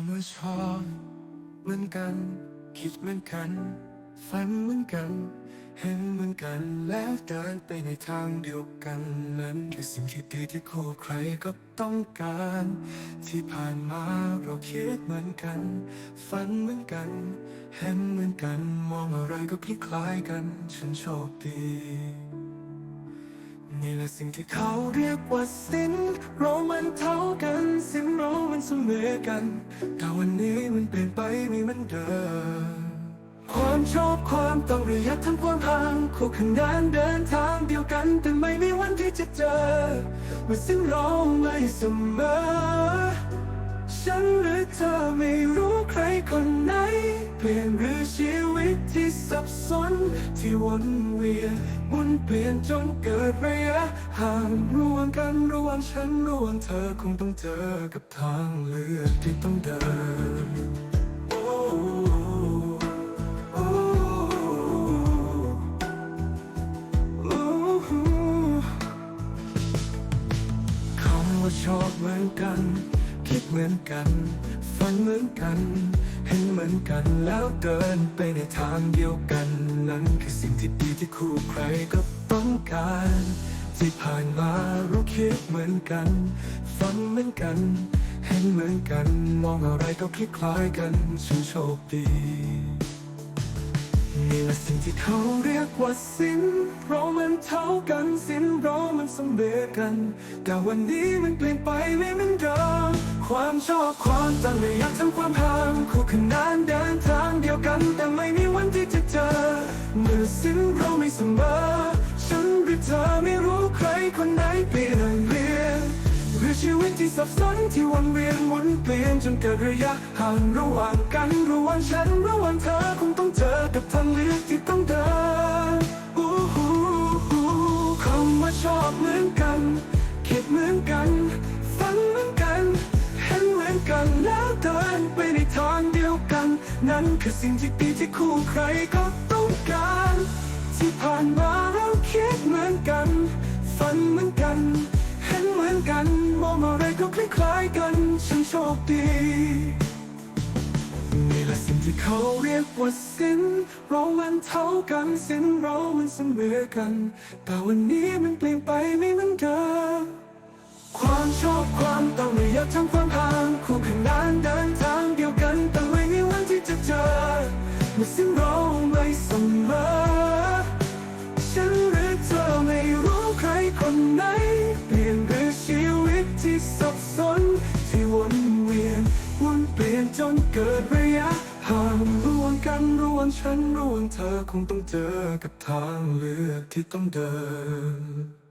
ำว่าชอบเหมือนกัน คิดเหมือนกัน ฝันเหมือนกัน เห็นเหมือนกัน แล้วเดินไปในทางเดียวกันนั้นคือสิ่งที่ดีที่คู่ใครก็ต้องการ ที่ผ่านมาเราคิดเหมือนกัน ฝันเหมือนกัน เห็นเหมือนกัน มองอะไรก็คล้ายๆกัน ฉันโชคดี นี่แหละสิ่งที่เขาเรียกว่าสินเรามันเท่ากันสินเรามันเสมอกันแต่วันนี้มันเปลี่ยนไปไม่เหมือนเดิมความชอบความต้องเรียกทั้งความห่างคู่ขนานเดินทางเดียวกัน แต่ไม่มีวันที่จะเจอเมื่อสิ้นเราไม่เสมอ ฉันหรือเธอไม่รู้ใครคนไหน เปลี่ยนหรือชีว ที่สับสนที่วนเวียนหมุนเปลี่ยนจนเกิดระยะห่างระหว่างกันระหว่างฉันระหว่างเธอคงต้องเจอกับทางเลือกที่ต้องเดินคำว่าชอบเหมือนกัน คิดเหมือนกัน ฝันเหมือนกัน เห็นเหมือนกันแล้วเดินไปในทางเดียวกัน นั่นคือสิ่งที่ดีที่คู่ใครก็ต้องการ ที่ผ่านมาเราคิดเหมือนกัน ฝันเหมือนกัน เห็นเหมือนกัน มองอะไรก็คล้ายกันฉันโชคดีนี่แหละสิ่งที่เขาเรียกว่าสินเรามันเท่ากันสินเรามันสมเด็จกัน แต่วันนี้มันเปลี่ยนไปไม่เหมือนเด ความชอบความต่างไม่อยากทำความห่างคู่ขนานเดินทางเดียวกัน แต่ไม่มีวันที่จะเจอเมื่อสิ้นเราไม่เสมอฉันหรือเธอไม่รู้ใครคนไหนเปลี่ยนเปลี่ยนหรือชีวิตที่สับสนที่วนเวียนหมุนเปลี่ยนจนเกิดระยะห่างระหว่างกันระหว่างฉันระหว่างเธอคงต้องเจอกับทางเลือกที่ต้องเดินอู้หูคำว่าชอบเหมือนกัน นั่นคือสิ่งที่ดีที่คู่ใครก็ต้องการ ที่ผ่านมาเราคิดเหมือนกัน ฝันเหมือนกัน เห็นเหมือนกัน มองอะไรก็คล้ายๆกันฉันโชคดีนี่แหละสิ่งที่เขาเรียกว่าสินเรามันเท่ากันสินเรามันเสมอกัน แต่วันนี้มันเปลี่ยนไปไม่เหมือนเดิมความชอบความต้องไม่อยากทำความ ระยะห่างร่วงกันร่วงฉันร่วงเธอคงต้องเจอกับทางเลือกที่ต้องเดิน